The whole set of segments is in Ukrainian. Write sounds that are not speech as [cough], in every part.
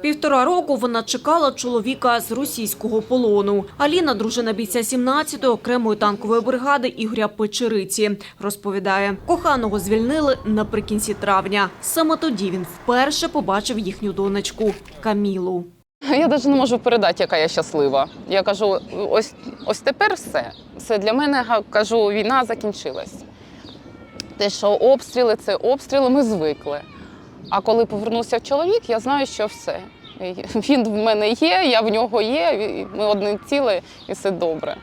Півтора року вона чекала чоловіка з російського полону. Аліна, дружина бійця 17-ї окремої танкової бригади Ігоря Печериці, розповідає, коханого звільнили наприкінці травня. Саме тоді він вперше побачив їхню донечку Камілу. Я навіть не можу передати, яка я щаслива. Я кажу, ось, ось тепер все. Все для мене кажу, війна закінчилась. Те, що обстріли, це обстріли, ми звикли. А коли повернувся чоловік, я знаю, що все. Він в мене є, я в нього є, ми одне ціле, і все добре.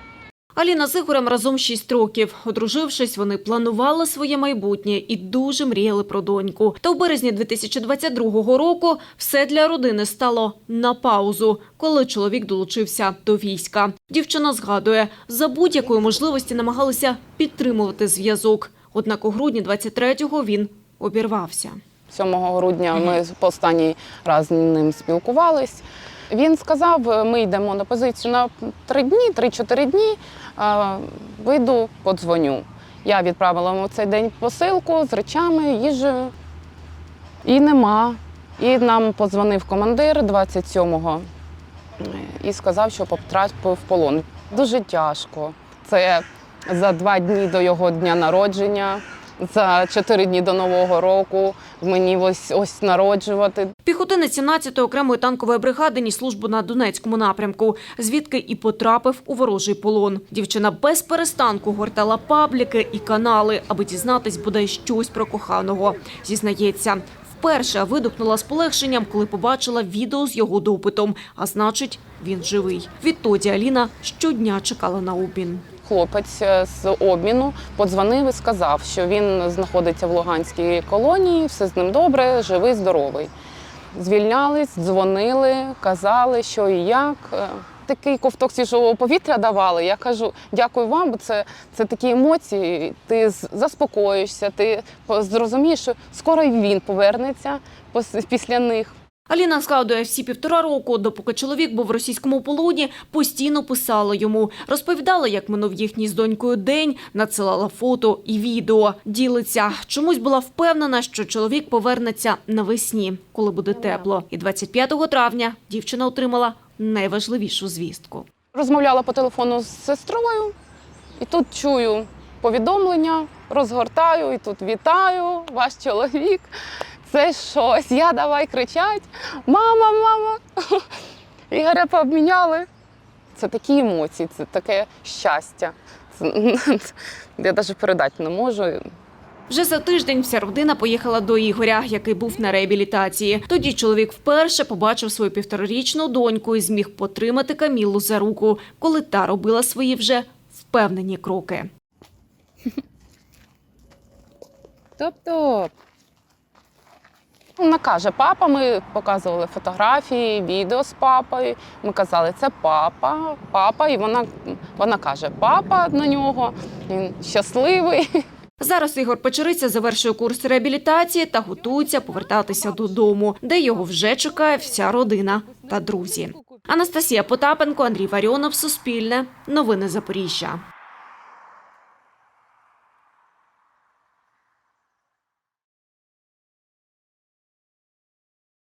Аліна з Ігорем разом 6 років. Одружившись, вони планували своє майбутнє і дуже мріяли про доньку. Та у березні 2022 року все для родини стало на паузу, коли чоловік долучився до війська. Дівчина згадує, за будь-якої можливості намагалися підтримувати зв'язок. Однак у грудні 23-го він обірвався. 7 грудня ми по останній раз з ним спілкувались. Він сказав: ми йдемо на позицію на три дні, 3-4 дні. Вийду, подзвоню. Я відправила йому цей день посилку з речами, їжею. І нема. І нам подзвонив командир 27-го і сказав, що потрапив в полон. Дуже тяжко. Це за два дні до його дня народження, за чотири дні до Нового року. Мені ось ось народжувати. Піхотинець 17-ї окремої танкової бригади ніс службу на Донецькому напрямку, звідки і потрапив у ворожий полон. Дівчина без перестанку гортала пабліки і канали, аби дізнатись бодай щось про коханого. Зізнається, вперше видухнула з полегшенням, коли побачила відео з його допитом. А значить, він живий. Відтоді Аліна щодня чекала на обмін. Хлопець е, з обміну подзвонив і сказав, що він знаходиться в Луганській колонії, все з ним добре, живий, здоровий. Звільнялись, дзвонили, казали, що і як. Е, Такий ковток свіжого повітря давали. Я кажу, дякую вам, бо це, це такі емоції. Ти заспокоїшся, ти зрозумієш, що скоро і він повернеться після них. Аліна згадує, всі півтора року, допоки чоловік був в російському полоні, постійно писала йому. Розповідала, як минув їхній з донькою день, надсилала фото і відео. Ділиться. Чомусь була впевнена, що чоловік повернеться навесні, коли буде тепло. І 25 травня дівчина отримала найважливішу звістку. Розмовляла по телефону з сестрою, і тут чую повідомлення, розгортаю, і тут вітаю, ваш чоловік. Це щось. Я давай кричать: Мама, мама! [laughs] Ігоря пообміняли. Це такі емоції, це таке щастя. Це, [laughs] я навіть передати не можу. Вже за тиждень вся родина поїхала до Ігоря, який був на реабілітації. Тоді чоловік вперше побачив свою півторарічну доньку і зміг потримати Камілу за руку, коли та робила свої вже впевнені кроки. Топ-топ. Вона папа, ми показували фотографії, відео з папою. Ми казали, це папа, папа. І вона, вона каже, папа на нього, він щасливий. Зараз Ігор Печериця завершує курс реабілітації та готується повертатися додому, де його вже чекає вся родина та друзі. Анастасія Потапенко, Андрій Варіонов, Суспільне, Новини Запоріжжя.